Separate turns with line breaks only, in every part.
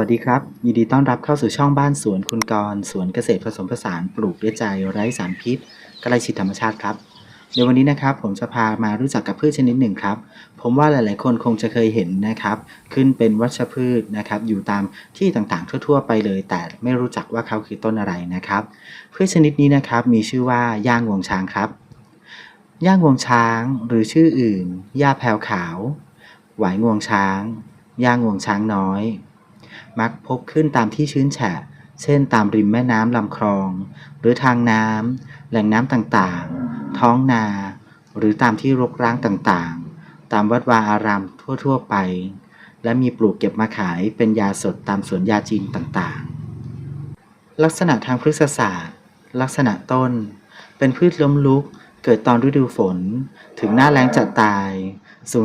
วัสดีครับ ยินดีต้อนรับเข้าสู่ช่องบ้านสวนคุณกรสวนเกษตรผสมผสานปลูกด้วยใจไร้สารพิษใกล้ชิดธรรมชาติครับในวันนี้นะครับผมจะพามารู้จักกับพืชชนิดหนึ่งครับ ผมว่าหลาย ๆ คนคงจะเคยเห็นนะครับ ขึ้นเป็นวัชพืชนะครับ อยู่ตามที่ต่างๆ ทั่ว ๆ ไปเลย แต่ไม่รู้จักว่าเขาคือต้นอะไรนะครับ พืชชนิดนี้นะครับมีชื่อว่าย่างงวงช้างครับ ย่างงวงช้างหรือชื่ออื่นหญ้าแพวขาว หวายงวงช้าง ย่างงวงช้างน้อย มักพบขึ้นตามที่ชื้นแฉะ เช่น ตามริมแม่น้ำลำคลอง หรือทางน้ำแหล่งน้ำต่างๆ ท้องนา หรือตามที่รกร้างต่างๆ ตามวัดวาอารามทั่วๆไป และมีปลูกเก็บมาขายเป็นยาสดตามสวนยาจีนต่างๆ ลักษณะทางพฤกษศาสตร์ ลักษณะต้น เป็นพืชล้มลุก เกิดตอนฤดูฝน ถึงหน้าแล้งจัดตาย สูง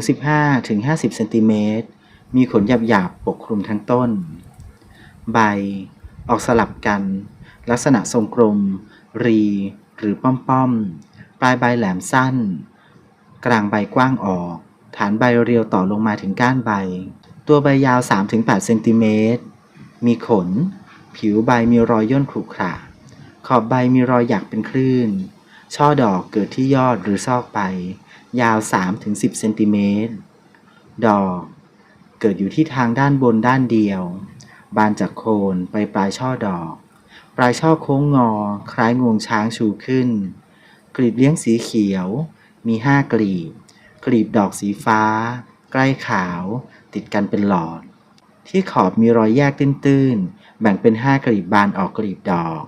15-50 เซนติเมตร มีขนหยาบๆปกคลุมทั้งต้น ใบ ออกสลับกัน ลักษณะทรงกลม รี หรือป้อมๆ ปลายใบแหลมสั้น กลางใบกว้างออก ฐานใบเรียวต่อลงมาถึงก้านใบ ตัวใบยาว 3-8เซนติเมตร มีขน ผิวใบมีรอยย่นขรุขระ ขอบใบมีรอยหยักเป็นคลื่น ช่อดอกเกิดที่ยอดหรือซอกใบ ยาว 3-10เซนติเมตร ดอก เกิดอยู่ที่ทางด้านบนด้านเดียว บานจากโคนไปปลายช่อดอก ปลายช่อโค้งงอ คล้ายงวงช้างชูขึ้น กลีบเลี้ยงสีเขียว มีห้ากลีบ กลีบดอกสีฟ้า ใกล้ขาว ติดกันเป็นหลอด ที่ขอบมีรอยแยกตื้นๆ แบ่งเป็น5กลีบบานออกกลีบดอก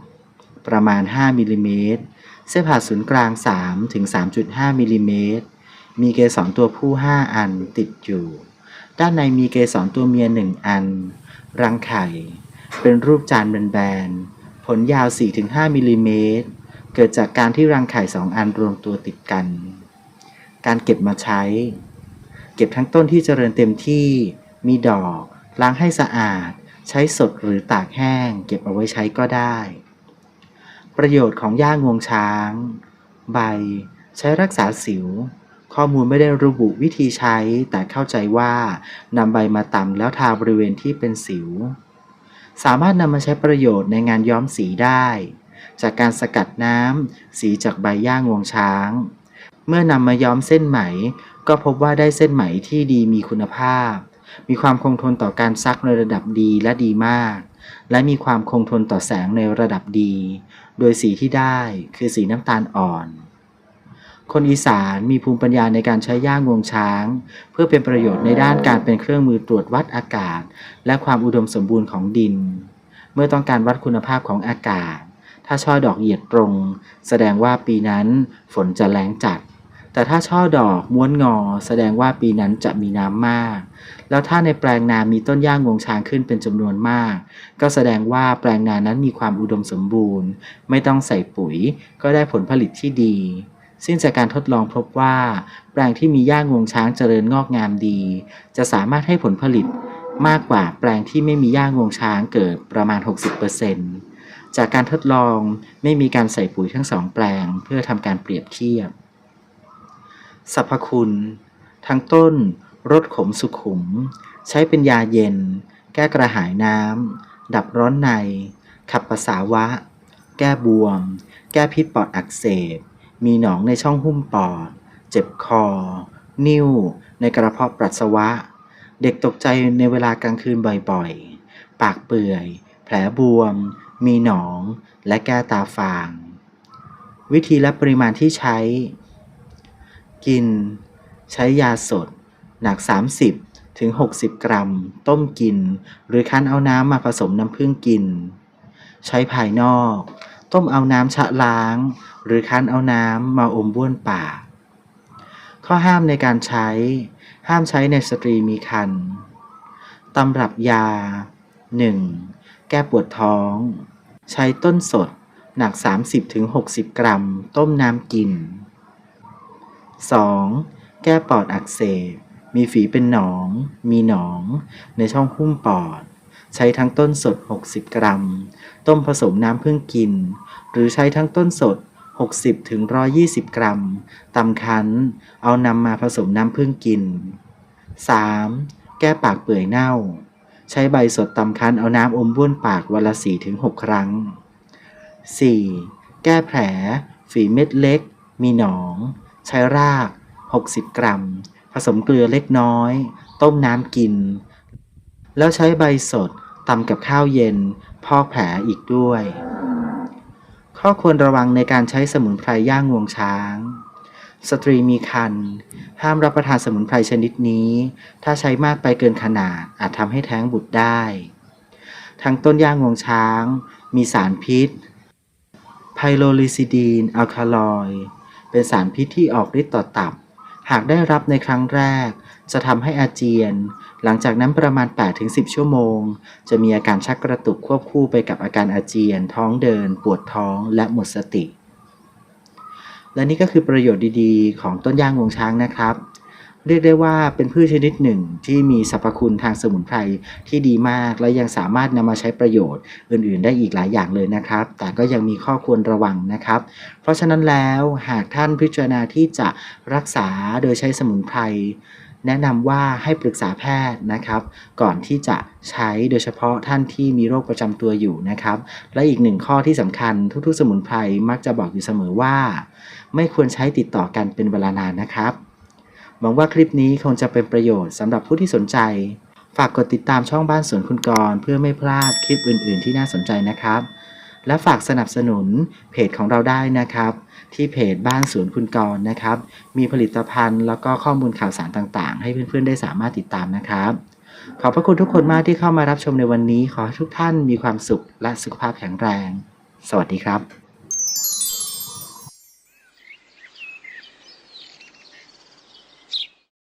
ประมาณ 5มิลลิเมตร เส้นผ่าศูนย์กลาง3ถึง3.5มิลลิเมตร มีเกสรตัวผู้ 5 อันติดอยู่ ด้านในมีเกสรตัวเมีย1อัน รังไข่ เป็นรูปจานแบนๆ ผลยาว 4-5 มิลลิเมตร เกิดจากการที่รังไข่2อันรวมตัวติดกัน การเก็บมาใช้ เก็บทั้งต้นที่เจริญเต็มที่ มีดอก ล้างให้สะอาด ใช้สดหรือตากแห้ง เก็บเอาไว้ใช้ก็ได้ ประโยชน์ของย่างวงช้าง ใบ ใช้รักษาสิว ข้อมูลไม่ได้ระบุวิธีใช้ แต่เข้าใจว่านำใบมาตำแล้วทาบริเวณที่เป็นสิว สามารถนำมาใช้ประโยชน์ในงานย้อมสีได้ จากการสกัดน้ำสีจากใบย่างวงช้าง เมื่อนำมาย้อมเส้นไหม ก็พบว่าได้เส้นไหมที่ดีมีคุณภาพ มีความคงทนต่อการซักในระดับดีและดีมาก และมีความคงทนต่อแสงในระดับดี โดยสีที่ได้คือสีน้ำตาลอ่อน คนอีสานมีภูมิปัญญาในการใช้ย่างงวงช้าง เพื่อเป็นประโยชน์ในด้านการเป็นเครื่องมือตรวจวัดอากาศ และความอุดมสมบูรณ์ของดิน เมื่อต้องการวัดคุณภาพของอากาศ ถ้าช่อดอกเหยียดตรง แสดงว่าปีนั้นฝนจะแล้งจัด แต่ถ้าช่อดอกม้วนงอ แสดงว่าปีนั้นจะมีน้ำมาก แล้วถ้าในแปลงนามีต้นย่างงวงช้างขึ้นเป็นจำนวนมาก ก็แสดงว่าแปลงนานั้นมีความอุดมสมบูรณ์ ไม่ต้องใส่ปุ๋ย ก็ได้ผลผลิตที่ดี ซึ่งจากการทดลองพบว่า แปลงที่มีย่างวงช้างเจริญงอกงามดี จะสามารถให้ผลผลิตมากกว่าแปลงที่ไม่มีย่างงวงช้างเกิดประมาณ 60%จากการทดลองไม่มีการใส่ปุ๋ยทั้งสองแปลงเพื่อทำการเปรียบเทียบสรรพคุณ ทั้งต้นรสขมสุขุม ใช้เป็นยาเย็น แก้กระหายน้ำ ดับร้อนใน ขับปัสสาวะ แก้บวม แก้พิษปอดอักเสบ มีหนองในช่องหุ้มปอด เจ็บคอ นิ่ว ในกระเพาะปัสสาวะ เด็กตกใจในเวลากลางคืนบ่อยๆ ปากเปื่อย แผลบวม มีหนอง และแก้ตาฟาง วิธีและปริมาณที่ใช้ กิน ใช้ยาสด หนัก 30 ถึง 60 กรัม ต้มกิน หรือคั้นเอาน้ำมาผสมน้ำผึ้งกิน ใช้ภายนอก ต้มเอาน้ำชะล้าง หรือคั้นเอาน้ำมาอมบ้วนปาก ข้อห้ามในการใช้ ห้ามใช้ในสตรีมีครรภ์ตำรับยา 1. แก้ปวดท้อง ใช้ต้นสดหนัก 30-60 กรัม ต้มน้ำกิน 2. แก้ปอดอักเสบ มีฝีเป็นหนอง มีหนอง ในช่องหุ้มปอด ใช้ทั้งต้นสด 60 กรัม ต้มผสมน้ำพึ่งกิน หรือใช้ทั้งต้นสด 60ถึง120กรัมตำคั้น เอานำมาผสมน้ำพึ่งกิน 3. แก้ปากเปื่อยเน่า ใช้ใบสดตำคั้นเอาน้ำอมบ้วนปากวันละ 4-6 ครั้ง 4. แก้แผล ฝีเม็ดเล็ก มีหนอง ใช้ราก 60 กรัม ผสมเกลือเล็กน้อย ต้มน้ำกิน แล้วใช้ใบสดตำกับข้าวเย็น พอกแผลอีกด้วย ข้อควรระวังในการใช้สมุนไพรย่างงวงช้าง สตรีมีครรภ์ห้ามรับประทานสมุนไพรชนิดนี้ ถ้าใช้มากไปเกินขนาดอาจทำให้แท้งบุตรได้ ทั้งต้นย่างงวงช้าง มีสารพิษ ไพโรลิซิดีนอัลคาลอย เป็นสารพิษที่ออกฤทธิ์ต่อตับ หากได้รับในครั้งแรก จะทำให้อาเจียน หลังจากนั้นประมาณ 8-10 ชั่วโมง จะมีอาการชักกระตุกควบคู่ไปกับอาการอาเจียน ท้องเดิน ปวดท้อง และหมดสติ และนี่ก็คือประโยชน์ดีๆ ของต้นย่างงวงช้างนะครับ เรียกได้ว่าเป็นพืชชนิดหนึ่งที่มีสรรพคุณทางสมุนไพรที่ดีมาก และยังสามารถนำมาใช้ประโยชน์อื่น ๆ ได้อีกหลายอย่างเลยนะครับ แต่ก็ยังมีข้อควรระวังนะครับ เพราะฉะนั้นแล้วหากท่านพิจารณาที่จะรักษาโดยใช้สมุนไพรแนะนำว่าให้ปรึกษาแพทย์นะครับ ก่อนที่จะใช้โดยเฉพาะท่านที่มีโรคประจำตัวอยู่นะครับ และอีกหนึ่งข้อที่สำคัญทุกๆ สมุนไพรมักจะบอกอยู่เสมอว่า ไม่ควรใช้ติดต่อกันเป็นเวลานานนะครับ หวังว่าคลิปนี้คงจะเป็นประโยชน์สำหรับผู้ที่สนใจ ฝากกดติดตามช่องบ้านสวนคุณกรเพื่อไม่พลาดคลิปอื่น ๆ ที่น่าสนใจนะครับ และฝากสนับสนุนเพจของเราได้นะครับ ที่เพจบ้านสวนคุณกรนะครับ มีผลิตภัณฑ์แล้วก็ข้อมูลข่าวสารต่างๆ ให้เพื่อนๆได้สามารถติดตามนะครับ ขอบพระคุณทุกคนมากที่เข้ามารับชมในวันนี้ ขอให้ทุกท่านมีความสุขและสุขภาพแข็งแรง สวัสดีครับ